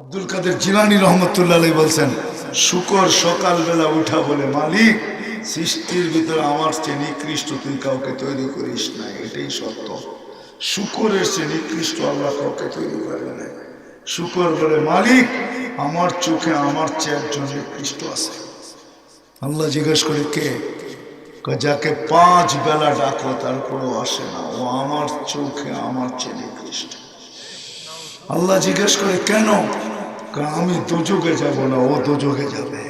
আব্দুল কাদের জিলানি রহমতুল্লাহ বলছেন, শুকর সকালবেলা উঠা বলে, মালিক, সৃষ্টির ভিতরে আমার চেয়ে নিকৃষ্ট তুই কাউকে তৈরি করিস না, এটাই সত্য। শুকরের চেয়ে নিকৃষ্ট আল্লাহ কাউকে তৈরি করে না শুকর বলে, মালিক, আমার চোখে আমার চেয়ে একজন নিকৃষ্ট আছে। আল্লাহ জিজ্ঞেস করে, কে? যাকে পাঁচ বেলা ডাকো তারপরেও আসে না। ও আমার চোখে আমার চেয়ে নিকৃষ্ট আল্লাহ জিজ্ঞেস করে, কেন? আমি দুযোগে যাব না, ও দুযোগে যাবে।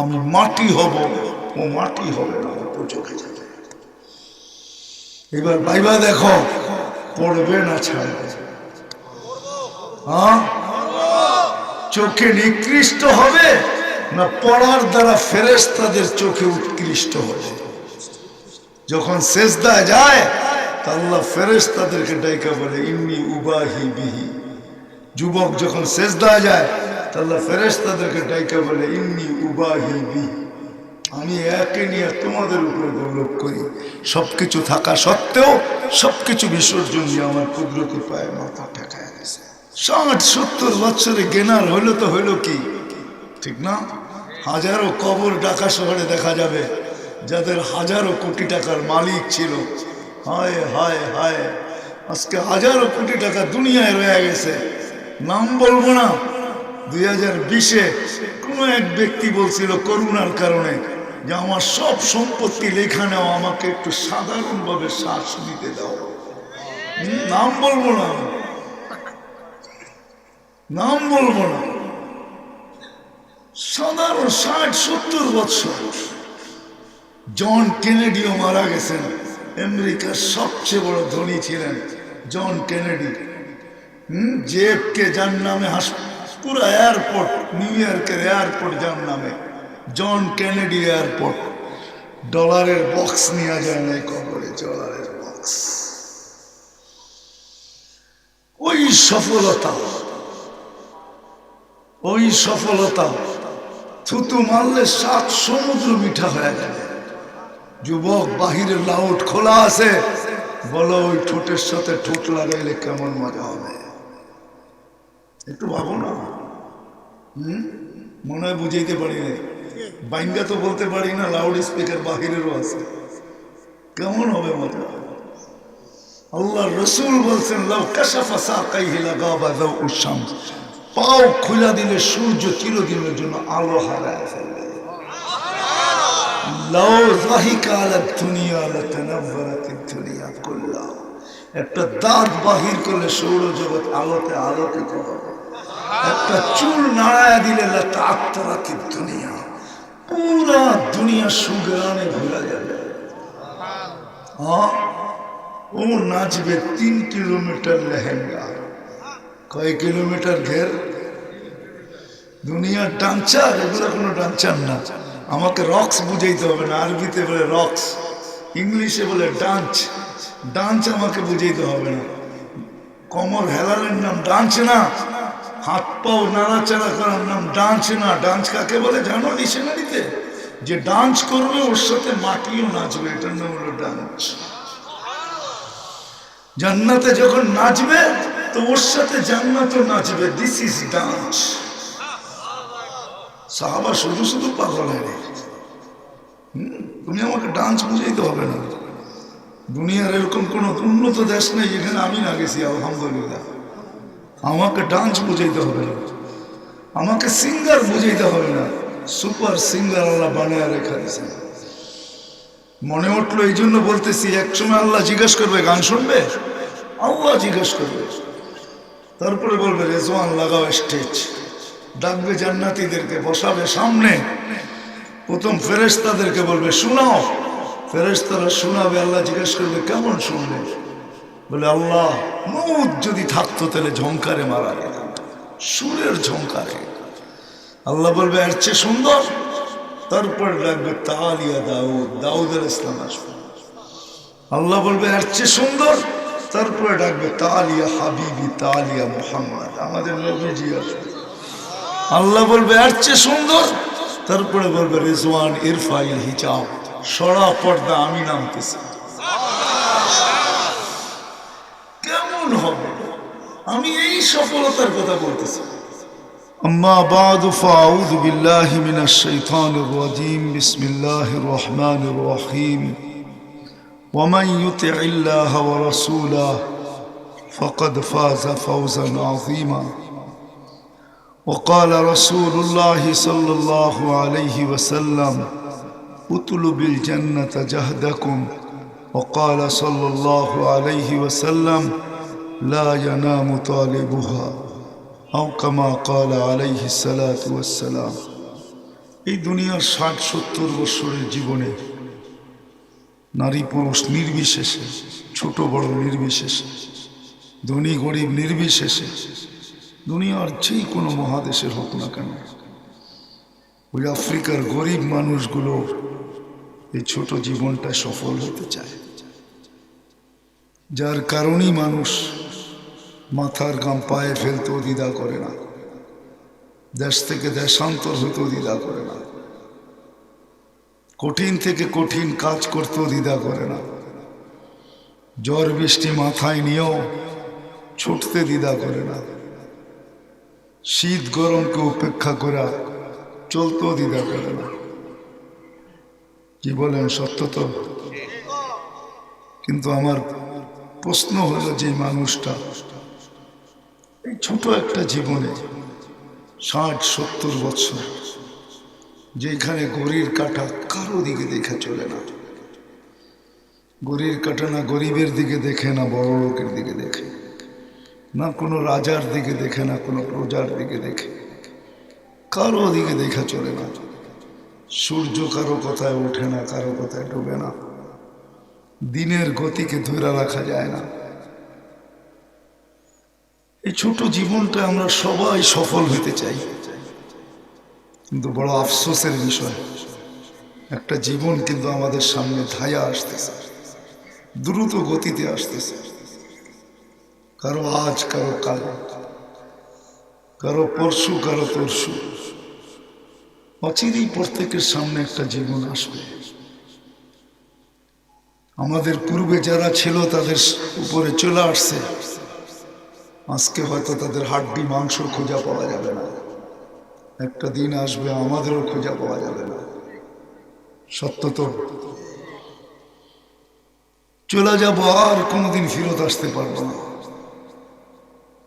আমি মাটি হব, ও মাটি হবে না, ও দুযোগে যাবে। এবার ভাইবা দেখো, পড়বে না ছাড়বে হ্যাঁ চোখে নিকৃষ্ট হবে না পড়ার দ্বারা ফেরেস তাদের চোখে উৎকৃষ্ট হবে? যখন সেজদা যায়, তা আল্লাহ ফেরেস তাদেরকে ডাইকা বলে, ইন্নি উবাহি বিহি। যুবক যখন শেষ দেওয়া যায় তাহলে আল্লাহ ফেরেশতাদেরকে ডাইকা বলে, ইন্নি উবাহি বিহি আমি একে নিয়ে তোমাদের উপরে গৌরব করি। সবকিছু থাকা সত্ত্বেও সবকিছু বিসর্জন দিয়ে আমার কুদরতি পায়ে মাথা ঠেকায় গেছে ষাট, সত্তর বছরে গেনার হইল তো হইল কি? ঠিক না? হাজারো কবর ঢাকা শহরে দেখা যাবে, যাদের হাজারো কোটি টাকার মালিক ছিল। হায় হায় হায়। আজকে হাজারো কোটি টাকা দুনিয়ায় রয়ে গেছে। নাম বলব না। দুই হাজার বিশে কোনো এক ব্যক্তি বলছিল করুণার কারণে যে আমার সব সম্পত্তি লেখা নেওয়া আমাকে একটু সাধারণভাবে শ্বাস নিতে দাও। নাম বলব না। নাম বলব না। সাধারণ ষাট, সত্তর বৎসর জন কেনেডিও মারা গেছেন। আমেরিকার সবচেয়ে বড় ধনী ছিলেন জন কেনেডি। জেফকে যার নামে পুরো এয়ারপোর্ট নিউ ইয়র্কের এয়ারপোর্ট যার নামে। জন কেনেডি এয়ারপোর্ট ডলারের বক্স নেওয়া যায় না কবরে ডলারের বক্স ওই সফলতা ওই সফলতা, থুতু মারলে সাত সমুদ্র মিঠা হয়ে যাবে যুবক বাহিরের লাউট খোলা আছে, বলো ওই ঠোঁটের সাথে ঠোঁট লাগাইলে কেমন মজা হবে? একটু ভাবো না। হুম? মনে হয় বুঝাইতে পারি না বাইঙ্গা তো বলতে পারি না লাউড স্পিকার বাহিরেরও আছে। কেমন হবে মজা? আল্লাহ রসুল বলছেন, লাউ কাশাফা সাকাইহি লাগাবা দাও উসাম পাও খুলা দিলে সূর্য চিরদিনের জন্য আলো হারায় ফেলবে লাউ আলা দুনিয়া লাতানাওয়ারাতিদ দুনিয়া কুল্লা। একটা দাঁত বাহির করলে সৌরজগৎ আলোতে আলোকিত হবে। একটা চুল নাড়ায়া দিলে লাতাআত্তারাতিদ দুনিয়া পুরা দুনিয়া সুগ্রানে ভুলা যাবে। ও নাচবে তিন কিলোমিটার লেহেঙ্গা। কয় কিলোমিটার ঘের? দুনিয়ার ডান্সার, এগুলো কোনো ডান্সার না। আমাকে রক্স বুঝাইতে হবে না, আরবিতে বলে রক্স, ইংলিশে বলে ডান্স। ডান্স আমাকে বুঝাইতে হবে না। কমর হেলালের নাম ডান্স না। হাত পাও নাড়াচাড়া করার নাম ডান্স না, ডান্স কাকে বলে জানো ডিকশনারিতে? যে ডান্স করবে ওর সাথে মাটিও নাচবে এটার নাম হলো ডান্স। জান্নাতে যখন নাচবে, তো ওর সাথে জান্নাতও নাচবে দিস ইজ ডান্স সাহাবা শুধু শুধু পাগল হয়ে তুমি আমাকে ডান্স বুঝাইতে হবে না। দুনিয়ার এরকম কোন উন্নত দেশ নেই যেখানে আমি না গেছি, আলহামদুলিল্লাহ। আমাকে ডান্স বুঝাইতে হবে না। আমাকে সিঙ্গার বুঝাইতে হবে না। সুপার সিঙ্গার আল্লাহ বানায় রেখা দিয়েছে। মনে উঠল, এই জন্য বলতেছি একসময় আল্লাহ জিজ্ঞেস করবে, গান শুনবে? আল্লাহ জিজ্ঞেস করবে। তারপরে বলবে, রেজওয়ান, লাগাও স্টেজ ডাকবে জান্নাতিদেরকে, বসাবে সামনে। প্রথম ফেরেশতাদেরকে বলবে, শোনাও। ফেরেশতারা শোনাবে, আল্লাহ জিজ্ঞেস করবে, কেমন শুনবে? বলে, আল্লাহ মুখ যদি থাকতো তাহলে ঝংকারে মারা গেল সুরের ঝংকারে। আল্লাহ বলবে, এর চেয়ে সুন্দর। তারপর ডাকবে তালিয়া দাউদ, দাউদের ইসলাম আসবে। আল্লাহ বলবে, এর চেয়ে সুন্দর। তারপরে ডাকবে তালিয়া হাবিবি, তালিয়া মোহাম্মদ। আমাদের নবীজি আসবে। আল্লাহ বলবে, এর চেয়ে সুন্দর? তারপরে বলবে, রেজওয়ান ইরফাইল হিজাব সরা পর্দা আমি নামতেছি। কেমন হবে আমি এই সফলতার কথা বলতেছি أما بعد فأعوذ بالله من الشيطان الرجيم بسم الله الرحمن الرحيم ومن يطع الله ورسوله فقد فاز فوزا عظيما وقال رسول الله صلى الله عليه وسلم اطلب الجنة جهدكم وقال صلى الله عليه وسلم لا ينام طالبها أو كما قال عليه الصلاة والسلام এই দুনিয়ার ষাট সত্তর বৎসরের জীবনে নারী পুরুষ নির্বিশেষে ছোট বড় নির্বিশেষে ধনী গরিব নির্বিশেষে দুনিয়ার যেই কোনো মহাদেশের হোক না কেন ওই আফ্রিকার গরিব মানুষগুলো এই ছোট জীবনটা সফল হতে চায় যার কারণেই মানুষ মাথার গাম পায়ে ফেলতেও দ্বিধা করে না। দেশ থেকে দেশান্তর হইতেও দ্বিধা করে না। কঠিন থেকে কঠিন কাজ করতেও দ্বিধা করে না। জ্বর বৃষ্টি মাথায় নিয়েও ছুটতে দ্বিধা করে না। শীত গরমকে উপেক্ষা করা চলতেও দ্বিধা করে না। কি বলেন, সত্য তো? কিন্তু আমার প্রশ্ন হলো যে মানুষটা এই ছোট একটা জীবনে ষাট, সত্তর বছর যেখানে গরির কাটা কারও দিকে দেখে চলে না। গড়ির কাটা না গরিবের দিকে দেখে, না বড় লোকের দিকে দেখে, না কোনো রাজার দিকে দেখে, না কোনো প্রজার দিকে দেখে। কারও দিকে দেখা চলে না। সূর্য কারও কথায় ওঠে না, কারও কথায় ডুবে না। দিনের গতিকে ধরে রাখা যায় না। এই ছোট জীবনটা আমরা সবাই সফল হতে চাই। কিন্তু বড় আফসোসের বিষয়, একটা জীবন কিন্তু আমাদের সামনে ধায়া আসতেছে, দ্রুত গতিতে আসতেছে। কারও আজ, কারও কাল, কারও পরশু, কারও তরশু। অচিরেই প্রত্যেকের সামনে একটা জীবন আসবে। আমাদের পূর্বে যারা ছিল, তাদের উপরে চলে আসছে। আজকে হয়তো তাদের হাড্ডি মাংস খোঁজা পাওয়া যাবে না। একটা দিন আসবে, আমাদেরও খোঁজা পাওয়া যাবে না। সত্য তো? চলে যাব আর কোনোদিন ফেরত আসতে পারব না।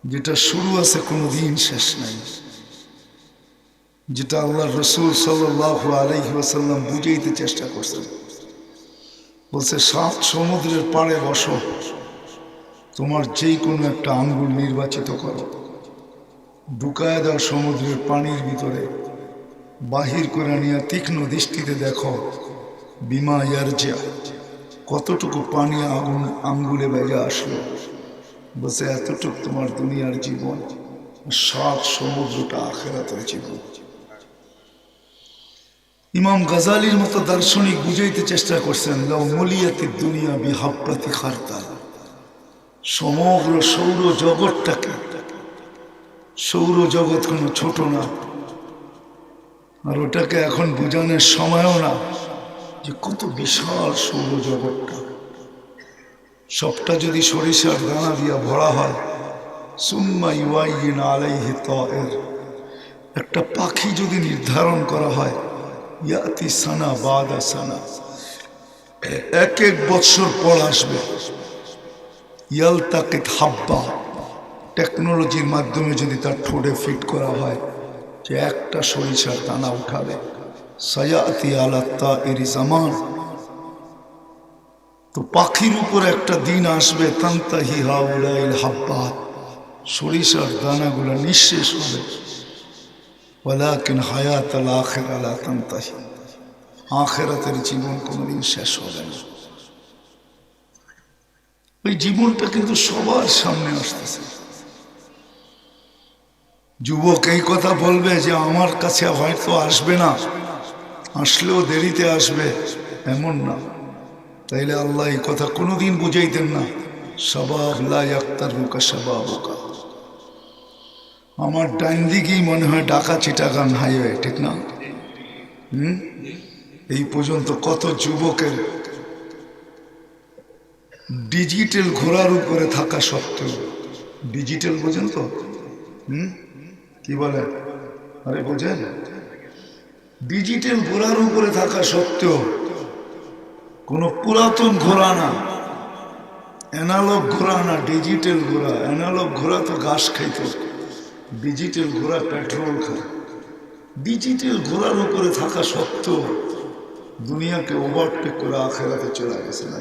যেটা শুরু আছে কোনো দিন শেষ নাই। যেটা আল্লাহ রসুল সাল্লাহ আলহি ওয়াসাল্লাম বুঝাইতে চেষ্টা করছেন। বলছে, সাত সমুদ্রের পাড়ে বসো। তোমার যেই কোনো একটা আঙ্গুল নির্বাচিত করো। ঢুকায় দাও সমুদ্রের পানির ভিতরে। বাহির করে নিয়ে তীক্ষ্ণ দৃষ্টিতে দেখো, বিমা ইয়ারজা কতটুকু পানি আগুন আঙ্গুলে বেজে আসলো। বসে, এতটুক তোমার দুনিয়ার জীবন, সাত সমুদ্রটা আখেরাতের জীবন। ইমাম গাজালির মতো দার্শনিক বুঝাইতে চেষ্টা করছেন দুনিয়া বিহাপ্রাতি খারতাল সমগ্র সৌর জগৎটাকে সৌর জগৎ কোনো ছোট না। আর ওটাকে এখন বোঝানোর সময়ও না যে কত বিশাল সৌর জগৎটা সবটা যদি সরিষার দানা দিয়া ভরা হয়, সুম্মা ইউআইন আলাইহি তয়ের। একটা পাখি যদি নির্ধারণ করা হয়, ইয়াতি সানা বাদা সানা। এক এক বৎসর পর আসবে। ইয়ালতাকে হাব্বা। টেকনোলজির মাধ্যমে যদি তার ঠোঁটে ফিট করা হয়, যে একটা সরিষার দানা উঠাবে। সায়াতি আলাত্তা এরি জামান। তো পাখির উপর একটা দিন আসবে, তান্তাহি হাউলাইল হাব্বাত সরিষার দানাগুলো নিঃশেষ হবে। ওয়ালাকিন হায়াত আল আখের আলা তান্তাহি। আখেরাতের জীবন কোনোদিন শেষ হবে না। ওই জীবনটা কিন্তু সবার সামনে আসতেছে। যুবক এই কথা বলবে যে, আমার কাছে হয়তো আসবে না। আসলেও দেরিতে আসবে। এমন না। তাইলে আল্লাহ এই কথা কোনোদিন বুঝাইতেন না। সবাব লাই আক্তার রুকা সবাবকা। আমার ডাইন দিকেই মনে হয় ডাকা চিটাগান হাইওয়ে, ঠিক না? হুম? এই পর্যন্ত কত যুবকের ডিজিটাল ঘোড়ার উপরে থাকা সত্ত্বেও, ডিজিটাল বোঝেন তো? হুম? কি বলে? আরে বোঝেন? ডিজিটাল ঘোড়ার উপরে থাকা সত্ত্বেও, কোনো পুরাতন ঘোড়া না। অ্যানালগ ঘোড়া না, ডিজিটাল ঘোড়া। অ্যানালগ ঘোড়া তো ঘাস খাইত। ডিজিটাল ঘোড়া পেট্রোল খায়। ডিজিটাল ঘোড়ার উপরে থাকা সত্ত্বেও দুনিয়াকে ওভারটেক করে আখেরাতে চলে গেছে না